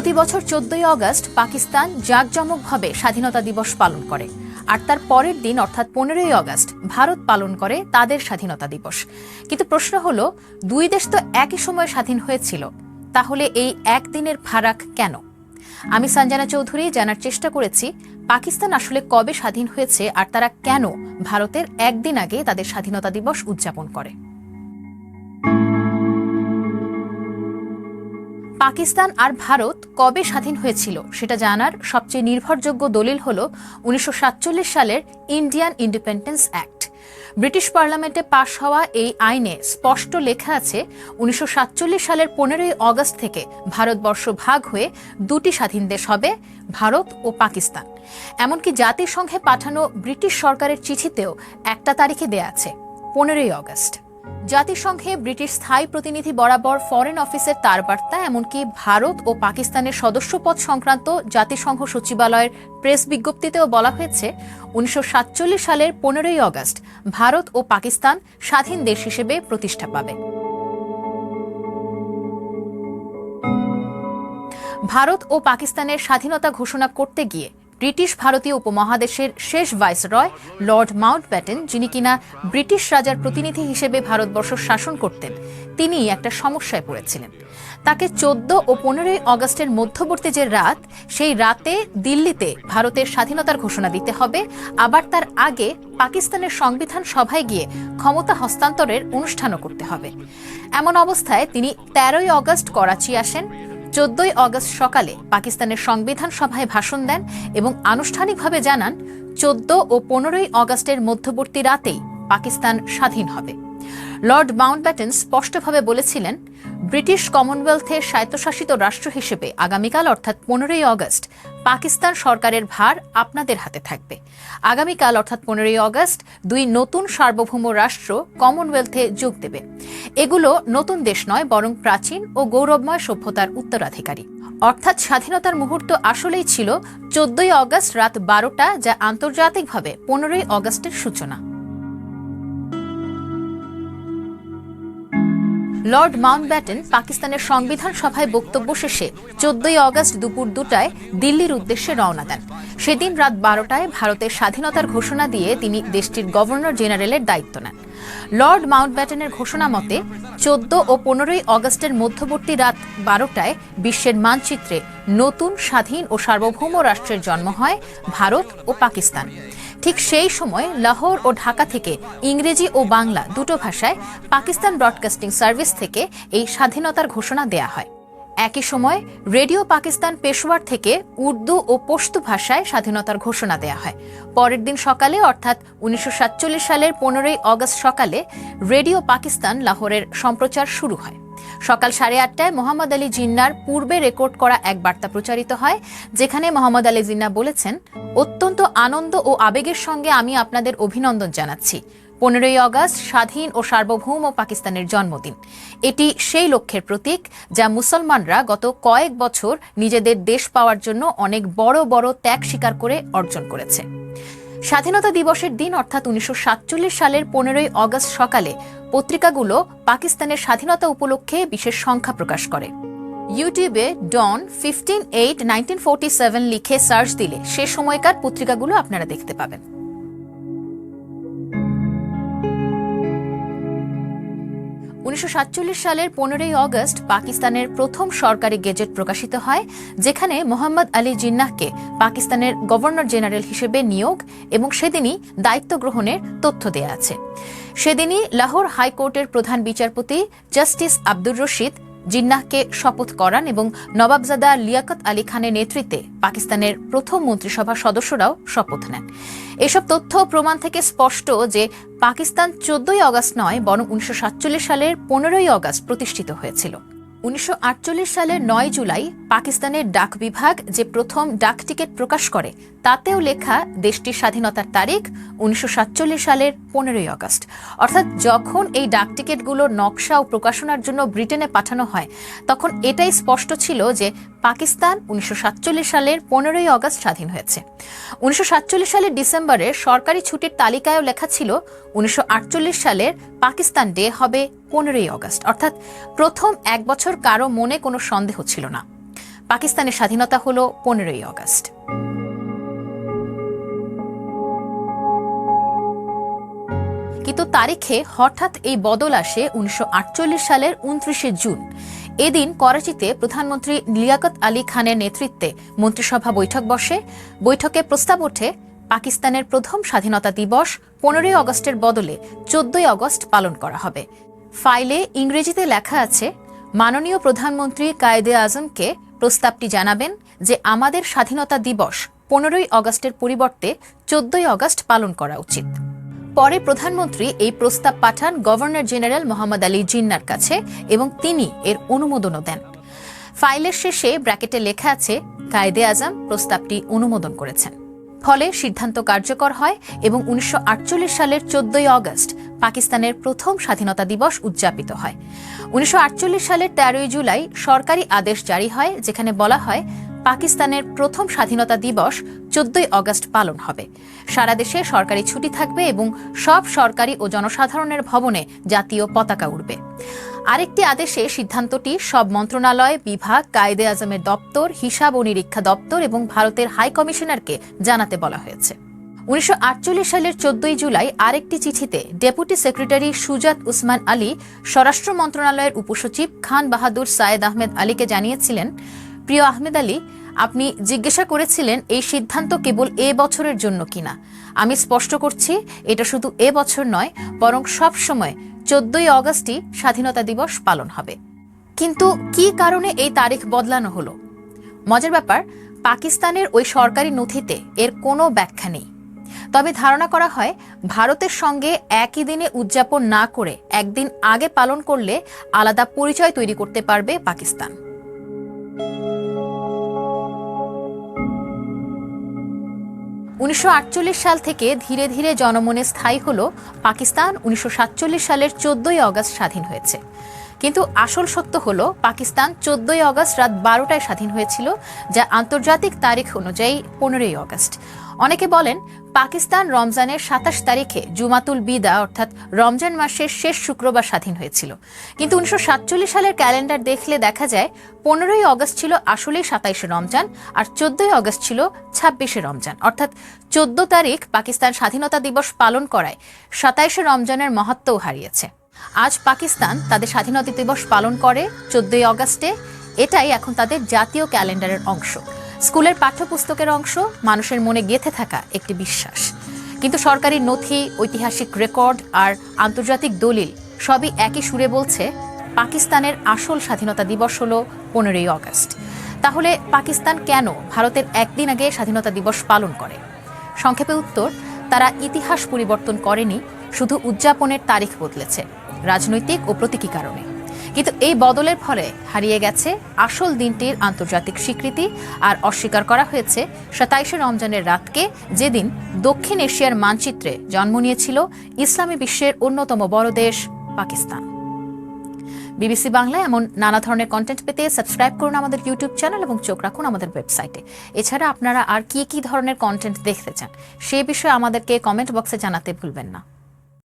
প্রতি বছর চোদ্দই অগস্ট পাকিস্তান জাঁকজমকভাবে স্বাধীনতা দিবস পালন করে। আর তার পরের দিন, অর্থাৎ পনেরোই অগস্ট, ভারত পালন করে তাদের স্বাধীনতা দিবস। কিন্তু প্রশ্ন হলো, দুই দেশ তো একই সময়ে স্বাধীন হয়েছিল। তাহলে এই একদিনের ফারাক কেন? আমি সঞ্জনা চৌধুরী জানার চেষ্টা করেছি, পাকিস্তান আসলে কবে স্বাধীন হয়েছে আর তারা কেন ভারতের একদিন আগে তাদের স্বাধীনতা দিবস উদযাপন করে। পাকিস্তান আর ভারত কবে স্বাধীন হয়েছিল সেটা জানার সবচেয়ে নির্ভরযোগ্য দলিল হল উনিশশো সাতচল্লিশ সালের ইন্ডিয়ান ইন্ডিপেন্ডেন্স অ্যাক্ট। ব্রিটিশ পার্লামেন্টে পাশ হওয়া এই আইনে স্পষ্ট লেখা আছে, উনিশশো সাতচল্লিশ সালের পনেরোই অগস্ট থেকে ভারতবর্ষ ভাগ হয়ে দুটি স্বাধীন দেশ হবে, ভারত ও পাকিস্তান। এমনকি জাতিসংঘে পাঠানো ব্রিটিশ সরকারের চিঠিতেও একটা তারিখে দেয়া আছে, পনেরোই অগস্ট। জাতিসংঘে ব্রিটিশ স্থায়ী প্রতিনিধি বরাবর ফরেন অফিসের তার বার্তা এমনকি ভারত ও পাকিস্তানের সদস্যপদ সংক্রান্ত জাতিসংঘ সচিবালয়ের প্রেস বিজ্ঞপ্তিতেও বলা হয়েছে, উনিশশো সাতচল্লিশ সালের পনেরোই অগস্ট ভারত ও পাকিস্তান স্বাধীন দেশ হিসেবে প্রতিষ্ঠা পাবে। ভারত ও পাকিস্তানের স্বাধীনতা ঘোষণা করতে গিয়ে ব্রিটিশ ভারতীয় উপমহাদেশের শেষ ভাইসরয়, লর্ড মাউন্ট ব্যাটেন যিনি কিনা ব্রিটিশ রাজার প্রতিনিধি হিসেবে ভারতবর্ষ শাসন করতেন তিনি একটা সমস্যায় পড়েছিলেন। তাকে চোদ্দ ও পনেরোই অগস্টের মধ্যবর্তী যে রাত, সেই রাতে দিল্লিতে ভারতের স্বাধীনতার ঘোষণা দিতে হবে। আবার তার আগে পাকিস্তানের সংবিধান সভায় গিয়ে ক্ষমতা হস্তান্তরের অনুষ্ঠানও করতে হবে। এমন অবস্থায় তিনি তেরোই অগস্ট করাচি আসেন। চোদ্দই অগস্ট সকালে পাকিস্তানের সংবিধান সভায় ভাষণ দেন এবং আনুষ্ঠানিকভাবে জানান, চোদ্দ ও পনেরোই অগস্টের মধ্যবর্তী রাতেই পাকিস্তান স্বাধীন হবে। লর্ড মাউন্টব্যাটেন স্পষ্টভাবে বলেছিলেন, ব্রিটিশ কমনওয়েলথের স্বায়ত্তশাসিত রাষ্ট্র হিসেবে আগামীকাল, অর্থাৎ পনেরোই অগস্ট, পাকিস্তান সরকারের ভার আপনাদের হাতে থাকবে। আগামীকাল, অর্থাৎ পনেরোই অগস্ট, দুই নতুন সার্বভৌম রাষ্ট্র কমনওয়েলথে যোগ দেবে। এগুলো নতুন দেশ নয়, বরং প্রাচীন ও গৌরবময় সভ্যতার উত্তরাধিকারী। অর্থাৎ স্বাধীনতার মুহূর্ত আসলেই ছিল চোদ্দই অগস্ট রাত বারোটা, যা আন্তর্জাতিকভাবে পনেরোই অগস্টের সূচনা। লর্ড মাউন্টব্যাটেন পাকিস্তানের সংবিধান সভায় বক্তব্য শেষে চোদ্দই অগস্ট দুপুর দুটায় দিল্লির উদ্দেশ্যে রওনা দেন। সেদিন রাত বারোটায় ভারতের স্বাধীনতার ঘোষণা দিয়ে তিনি দেশটির গভর্নর জেনারেলের দায়িত্ব নেন। লর্ড মাউন্টব্যাটেনের ঘোষণা মতে, চোদ্দ ও পনেরোই অগস্টের মধ্যবর্তী রাত বারোটায় বিশ্বের মানচিত্রে নতুন স্বাধীন ও সার্বভৌম রাষ্ট্রের জন্ম হয় ভারত ও পাকিস্তান। ঠিক সেই সময় লাহোর ও ঢাকা থেকে ইংরেজি ও বাংলা দুটো ভাষায় পাকিস্তান ব্রডকাস্টিং সার্ভিস থেকে এই স্বাধীনতার ঘোষণা দেয়া হয়। একই সময় রেডিও পাকিস্তান পেশোয়ার থেকে উর্দু ও পশতু ভাষায় স্বাধীনতার ঘোষণা দেয়া হয়। পরের দিন সকালে, অর্থাৎ উনিশশো সাতচল্লিশ সালের পনেরোই অগস্ট সকালে, রেডিও পাকিস্তান লাহোরের সম্প্রচার শুরু হয়। সকাল সাড়ে আটটায় মোহাম্মদ আলী জিন্নার পূর্বে রেকর্ড করা এক বার্তা প্রচারিত হয়, যেখানে মোহাম্মদ আলী জিন্না বলেছেন, অত্যন্ত আনন্দ ও আবেগের সঙ্গে আমি আপনাদের অভিনন্দন জানাচ্ছি। পনেরোই অগস্ট স্বাধীন ও সার্বভৌম পাকিস্তানের জন্মদিন। এটি সেই লক্ষ্যের প্রতীক যা মুসলমানরা গত কয়েক বছর নিজেদের দেশ পাওয়ার জন্য অনেক বড় বড় ত্যাগ স্বীকার করে অর্জন করেছে। স্বাধীনতা দিবসের দিন অর্থাৎ উনিশশো সাতচল্লিশ সালের পনেরোই অগস্ট সকালে পত্রিকাগুলো পাকিস্তানের স্বাধীনতা উপলক্ষে বিশেষ সংখ্যা প্রকাশ করে। ইউটিউবে ডন ফিফটিন এইট নাইনটিন লিখে সার্চ দিলে সে সময়কার পত্রিকাগুলো আপনারা দেখতে পাবেন। উনিশশো সাতচল্লিশ সালের পনেরোই অগস্ট পাকিস্তানের প্রথম সরকারি গেজেট প্রকাশিত হয়, যেখানে মোহাম্মদ আলী জিন্নাহকে পাকিস্তানের গভর্নর জেনারেল হিসেবে নিয়োগ এবং সেদিনই দায়িত্ব গ্রহণের তথ্য দেয়া আছে। সেদিনই লাহোর হাইকোর্টের প্রধান বিচারপতি জাস্টিস আব্দুর রশিদ জিন্নাহকে শপথ করান এবং নবাবজাদা লিয়াকত আলী খানের নেতৃত্বে পাকিস্তানের প্রথম মন্ত্রিসভার সদস্যরাও শপথ নেন। এসব তথ্য প্রমাণ থেকে স্পষ্ট যে পাকিস্তান চোদ্দই অগস্ট নয়, বরং উনিশশো সাতচল্লিশ সালের পনেরোই অগস্ট প্রতিষ্ঠিত হয়েছিল। উনিশশো আটচল্লিশ সালের নয় জুলাই পাকিস্তানের ডাক বিভাগ যে প্রথম ডাক টিকিট প্রকাশ করে, তাতেও লেখা দেশটির স্বাধীনতার তারিখ উনিশশো সাতচল্লিশ সালের পনেরোই আগস্ট। অর্থাৎ যখন এই ডাক টিকিটগুলোর নকশা ও প্রকাশনার জন্য ব্রিটেনে পাঠানো হয়, তখন এটাই স্পষ্ট ছিল যে পাকিস্তান উনিশশো সাতচল্লিশ সালের পনেরোই আগস্ট স্বাধীন হয়েছে। উনিশশো সাতচল্লিশ সালের ডিসেম্বরে সরকারি ছুটির তালিকায়ও লেখা ছিল, উনিশশো আটচল্লিশ সালের পাকিস্তান ডে হবে পনেরোই আগস্ট। অর্থাৎ প্রথম এক বছর কারও মনে কোনো সন্দেহ ছিল না। পাকিস্তানের স্বাধীনতা হল পনেরোই অগস্ট কিন্তু তারিখে হঠাৎ এই বদল আসে উনিশশো আটচল্লিশ সালের উনত্রিশে জুন। এদিন করাচিতে প্রধানমন্ত্রী লিয়াকত আলী খানের নেতৃত্বে মন্ত্রিসভা বৈঠক বসে। বৈঠকে প্রস্তাব ওঠে, পাকিস্তানের প্রথম স্বাধীনতা দিবস পনেরোই অগস্টের বদলে চোদ্দই অগস্ট পালন করা হবে। ফাইলে ইংরেজিতে লেখা আছে, মাননীয় প্রধানমন্ত্রী কায়েদে আজমকে প্রস্তাবটি জানাবেন যে আমাদের স্বাধীনতা দিবস পনেরোই অগস্টের পরিবর্তে চোদ্দই অগস্ট পালন করা উচিত। পরে প্রধানমন্ত্রী এই প্রস্তাব পাঠান গভর্নর জেনারেল মোহাম্মদ আলী জিন্নার কাছে এবং তিনি এর অনুমোদনও দেন। ফাইলের শেষে ব্র্যাকেটে লেখা আছে, কায়েদে আজম প্রস্তাবটি অনুমোদন করেছেন। ফলে সিদ্ধান্ত কার্যকর হয় এবং উনিশশো আটচল্লিশ সালের চোদ্দই অগস্ট পাকিস্তানের প্রথম স্বাধীনতা দিবস উদযাপিত হয়। উনিশশো আটচল্লিশ সালের তেরোই জুলাই সরকারি আদেশ জারি হয়, যেখানে বলা হয় পাকিস্তানের প্রথম স্বাধীনতা দিবস চোদ্দই অগস্ট পালন হবে। সারা দেশে সরকারি ছুটি থাকবে এবং সব সরকারি ও জনসাধারণের ভবনে জাতীয় পতাকা উড়বে। আরেকটি আদেশে সিদ্ধান্তটি সব মন্ত্রণালয়, বিভাগ, কায়েদে আজমের দপ্তর, হিসাব ও নিরীক্ষা দপ্তর এবং ভারতের হাই কমিশনারকে জানাতে বলা হয়েছে। উনিশশো আটচল্লিশ সালের চোদ্দই জুলাই আরেকটি চিঠিতে ডেপুটি সেক্রেটারি সুজাত উসমান আলী, স্বরাষ্ট্র মন্ত্রণালয়ের উপসচিব খান বাহাদুর সায়েদ আহমেদ আলীকে জানিয়েছিলেন প্রিয় আহমেদ আলী, আপনি জিজ্ঞাসা করেছিলেন এই সিদ্ধান্ত কেবল এ বছরের জন্য কিনা। আমি স্পষ্ট করছি, এটা শুধু এ বছর নয়, বরং সব সময় চোদ্দই অগস্টই স্বাধীনতা দিবস পালন হবে। কিন্তু কি কারণে এই তারিখ বদলানো হলো? মজার ব্যাপার, পাকিস্তানের ওই সরকারি নথিতে এর কোনো ব্যাখ্যা নেই। তবে ধারণা করা হয়, ভারতের সঙ্গে একই দিনে উদযাপন না করে একদিন আগে পালন করলে আলাদা পরিচয় তৈরি করতে পারবে পাকিস্তান। উনিশশো আটচল্লিশ সাল থেকে ধীরে ধীরে জনমনে স্থায়ী হল পাকিস্তান। উনিশশো সাতচল্লিশ সালের চোদ্দই অগস্ট স্বাধীন হয়েছে। কিন্তু আসল সত্য হল, পাকিস্তান চোদ্দই অগস্ট রাত বারোটায় স্বাধীন হয়েছিল, যা আন্তর্জাতিক তারিখ অনুযায়ী পনেরোই অগস্ট। অনেকে বলেন, পাকিস্তান রমজানের সাতাশ তারিখে জুমাতুল বিদা, অর্থাৎ রমজান মাসের শেষ শুক্রবার স্বাধীন হয়েছিল। কিন্তু উনিশশো সাতচল্লিশ সালের ক্যালেন্ডার দেখলে দেখা যায়, পনেরোই অগস্ট ছিল আসলেই সাতাইশে রমজান, আর চোদ্দই অগস্ট ছিল ছাব্বিশে রমজান। অর্থাৎ চোদ্দ তারিখ পাকিস্তান স্বাধীনতা দিবস পালন করায় সাতাইশে রমজানের মহত্বও হারিয়েছে। আজ পাকিস্তান তাদের স্বাধীনতা দিবস পালন করে, চোদ্দই অগস্টে। এটাই এখন তাদের জাতীয় ক্যালেন্ডারের অংশ। স্কুলের পাঠ্যপুস্তকের অংশ, মানুষের মনে গেঁথে থাকা একটি বিশ্বাস। কিন্তু সরকারি নথি, ঐতিহাসিক রেকর্ড আর আন্তর্জাতিক দলিল সবই একই সুরে বলছে, পাকিস্তানের আসল স্বাধীনতা দিবস হল পনেরোই অগস্ট। তাহলে পাকিস্তান কেন ভারতের একদিন আগে স্বাধীনতা দিবস পালন করে? সংক্ষেপে উত্তর, তারা ইতিহাস পরিবর্তন করেনি শুধু উদযাপনের তারিখ বদলেছে, রাজনৈতিক ও প্রতীকী কারণে। কিন্তু এই বদলের ফলে হারিয়ে গেছে আসল দিনটির আন্তর্জাতিক স্বীকৃতি আর অস্বীকার করা হয়েছে সাতাইশে রমজানের রাতকে, যেদিন দক্ষিণ এশিয়ার মানচিত্রে জন্ম নিয়েছিল ইসলামী বিশ্বের অন্যতম বড় দেশ পাকিস্তান। বিবিসি বাংলায় এমন নানা ধরনের কন্টেন্ট পেতে সাবস্ক্রাইব করুন আমাদের ইউটিউব চ্যানেল এবং চোখ রাখুন আমাদের ওয়েবসাইটে এছাড়া আপনারা আর কি কি ধরনের কন্টেন্ট দেখতে চান, সে বিষয়ে আমাদেরকে কমেন্ট বক্সে জানাতে ভুলবেন না।